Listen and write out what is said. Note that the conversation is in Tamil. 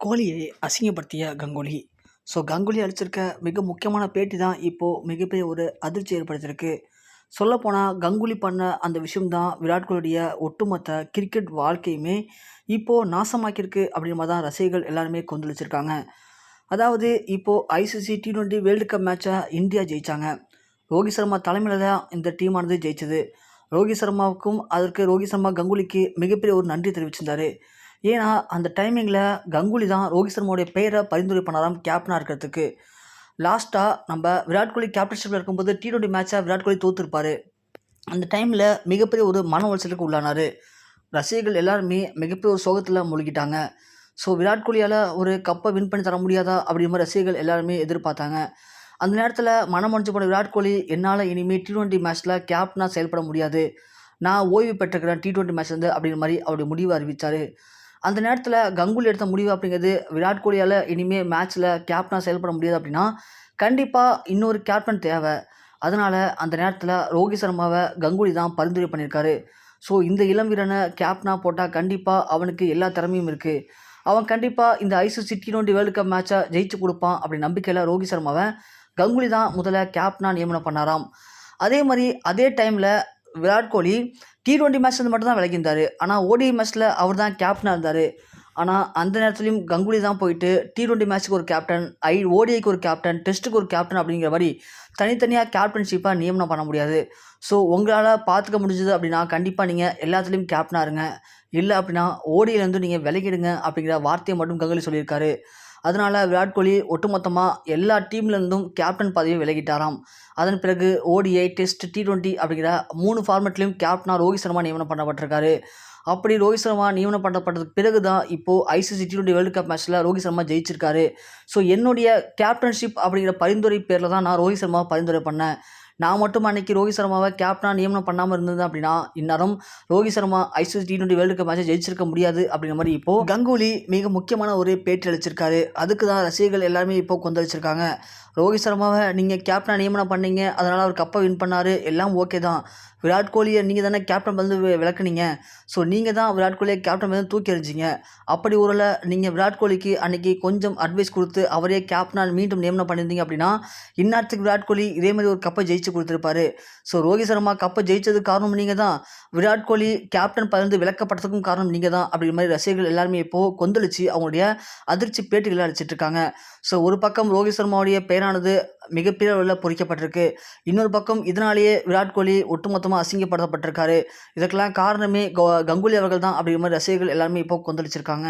கோலியை அசிங்கப்படுத்திய கங்குலி. ஸோ கங்குலி அளிச்சிருக்க மிக முக்கியமான பேட்டி தான் இப்போது மிகப்பெரிய ஒரு அதிர்ச்சி ஏற்படுத்தியிருக்கு. சொல்லப்போனால் கங்குலி பண்ண அந்த விஷயம்தான் விராட் கோலியுடைய ஒட்டுமொத்த கிரிக்கெட் வாழ்க்கையுமே இப்போது நாசமாக்கியிருக்கு அப்படின்ற மாதிரி தான் ரசிகர்கள் எல்லாருமே கொந்தளிச்சிருக்காங்க. அதாவது இப்போது ICC T twenty world cup மேட்சை இந்தியா ஜெயித்தாங்க ரோஹித் சர்மா தலைமையில் தான் இந்த டீமானது ஜெயிச்சது. ரோஹித் சர்மாவுக்கும் அதற்கு ரோஹித் சர்மா கங்குலிக்கு மிகப்பெரிய ஒரு நன்றி தெரிவிச்சிருந்தாரு. ஏன்னா அந்த டைமிங்கில் கங்குலி தான் ரோஹித் சர்மாவுடைய பெயரை பரிந்துரை பண்ணாராம் கேப்டனாக இருக்கிறதுக்கு. லாஸ்ட்டாக நம்ம விராட் கோலி கேப்டன்ஷிப்பில் இருக்கும்போது டி டுவெண்ட்டி மேட்ச்சாக விராட் கோலி தோற்றுருப்பார் அந்த டைமில் மிகப்பெரிய ஒரு மன உளைச்சலுக்கு உள்ளானார். ரசிகர்கள் எல்லாருமே மிகப்பெரிய ஒரு சோகத்தில் மூழ்கிட்டாங்க. ஸோ விராட் கோலியால் ஒரு கப்பை வின் பண்ணி தர முடியாதா அப்படிங்கிற மாதிரி ரசிகர்கள் எல்லாருமே எதிர்பார்த்தாங்க. அந்த நேரத்தில் மனம் முடிஞ்சு போன விராட் கோலி என்னால் இனிமேல் டி டுவெண்ட்டி மேட்ச்சில் கேப்டனாக செயல்பட முடியாது. நான் ஓய்வு பெற்றுக்கிறேன் டி டுவெண்ட்டி மேட்ச்லேருந்து அப்படிங்கிற மாதிரி அவருடைய முடிவை அறிவித்தார் அந்த நேரத்தில் கங்குலி எடுத்த முடிவு அப்படிங்கிறது விராட் கோலியால் இனிமேல் மேட்ச்சில் கேப்டனாக செயல்பட முடியாது அப்படின்னா கண்டிப்பாக இன்னொரு கேப்டன் தேவை. அதனால் அந்த நேரத்தில் ரோஹித் சர்மாவை கங்குலி தான் பரிந்துரை பண்ணியிருக்காரு ஸோ இந்த இளம் வீரனை கேப்டனாக போட்டால் கண்டிப்பாக அவனுக்கு எல்லா திறமையும் இருக்குது அவன் கண்டிப்பாக இந்த ICC T twenty world cup மேட்சை ஜெயிச்சு கொடுப்பான் அப்படி நம்பிக்கையில் ரோஹித் சர்மாவை கங்குலி தான் முதல்ல கேப்டனாக நியமனம் பண்ணாராம். அதே மாதிரி அதே டைமில் விராட் கோலி டி டுவெண்ட்டி மேட்ச்லேருந்து மட்டும் தான் விலகியிருந்தார் ஆனால் ஓடிஐ மேட்ச்சில் அவர் தான் கேப்டனாக இருந்தார். ஆனால் அந்த நேரத்துலையும் கங்குலி தான் போயிட்டு டி டுவெண்ட்டி மேட்ச்சுக்கு ஒரு கேப்டன் ஐ ஓடிஐக்கு ஒரு கேப்டன் டெஸ்ட்டுக்கு ஒரு கேப்டன் அப்படிங்கிற மாதிரி தனித்தனியாக கேப்டன்ஷிப்பாக நியமனம் பண்ண முடியாது. ஸோ உங்களால் பார்த்துக்க முடிஞ்சது அப்படின்னா கண்டிப்பாக நீங்கள் எல்லாத்துலேயும் கேப்டனாக இருங்க. இல்லை அப்படின்னா ஓடியிலேருந்து நீங்கள் விலகிடுங்க அப்படிங்கிற வார்த்தையை மட்டும் கங்குலி சொல்லியிருக்காரு. அதனால் விராட் கோலி ஒட்டுமொத்தமாக எல்லா டீம்லேருந்தும் கேப்டன் பதவியை விலகிட்டாராம். அதன் பிறகு ஓடிஐ டெஸ்ட் டி டுவெண்ட்டி அப்படிங்கிற மூணு ஃபார்மெட்லேயும் கேப்டனாக ரோஹித் சர்மா நியமனம் பண்ணப்பட்டிருக்காரு. அப்படி ரோஹித் சர்மா நியமனம் பண்ணப்பட்டதுக்கு பிறகு தான் இப்போது ICC T twenty world cup மேட்ச்சில் ரோஹித் சர்மா ஜெயிச்சிருக்காரு. ஸோ என்னுடைய கேப்டன்ஷிப் அப்படிங்கிற பரிந்துரை பேரில் தான் நான் ரோஹித் சர்மா பரிந்துரை பண்ணேன். நான் மட்டும் அன்றைக்கி ரோஹித் சர்மாவை கேப்டனாக நியமனம் பண்ணாமல் இருந்தது அப்படின்னா இந்நேரம் Rohit Sharma ICC T twenty world cup மேட்சை ஜெயிச்சிருக்க முடியாது அப்படிங்கிற மாதிரி இப்போது கங்குலி மிக முக்கியமான ஒரு பேட்டி அளிச்சிருக்காரு. அதுக்கு தான் ரசிகர்கள் எல்லாருமே இப்போ கொந்தளிச்சிருக்காங்க. ரோஹித் சர்மாவை நீங்கள் கேப்டனாக நியமனம் பண்ணீங்க அதனால் அவர் கப்பை வின் பண்ணார் எல்லாம் ஓகே தான். விராட் கோலியை நீங்கள் தானே கேப்டன் வந்து விளக்குனீங்க. ஸோ நீங்கள் தான் விராட் கோலியை கேப்டன் வந்து தூக்கி எறிஞ்சிங்க. அப்படி ஒருவேளை நீங்கள் விராட் கோலிக்கு அன்றைக்கி கொஞ்சம் அட்வைஸ் கொடுத்து அவரே கேப்டனாக மீண்டும் நியமனம் பண்ணியிருந்தீங்க அப்படின்னா இந்நேரத்துக்கு விராட் கோலி இதே மாதிரி ஒரு கப்பை ஜெயிச்சு கொடுத்துருப்பாரு. ஸோ ரோஹித் சர்மா கப்பை ஜெயிச்சதுக்கு காரணம் நீங்கள் தான். விராட் கோலி கேப்டன் பகிர்ந்து விளக்கப்பட்டதுக்கும் காரணம் நீங்கள் தான் அப்படிங்கிற மாதிரி ரசிகர்கள் எல்லாருமே இப்போது கொந்தளிச்சு அவங்களுடைய அதிர்ச்சி பேட்டிகளை அடிச்சிட்டு இருக்காங்க. ஸோ ஒரு பக்கம் ரோஹித் சர்மாவுடைய பெயரானது மிகப்பெரிய அளவில் பொறிக்கப்பட்டிருக்கு. இன்னொரு பக்கம் இதனாலேயே விராட் கோலி ஒட்டுமொத்தமாக அசிங்கப்படுத்தப்பட்டிருக்காரு. இதுக்கெல்லாம் காரணமே கங்குலி அவர்கள் தான் அப்படிங்கிற மாதிரி ரசிகர்கள் எல்லாருமே இப்போ கொந்தளிச்சிருக்காங்க.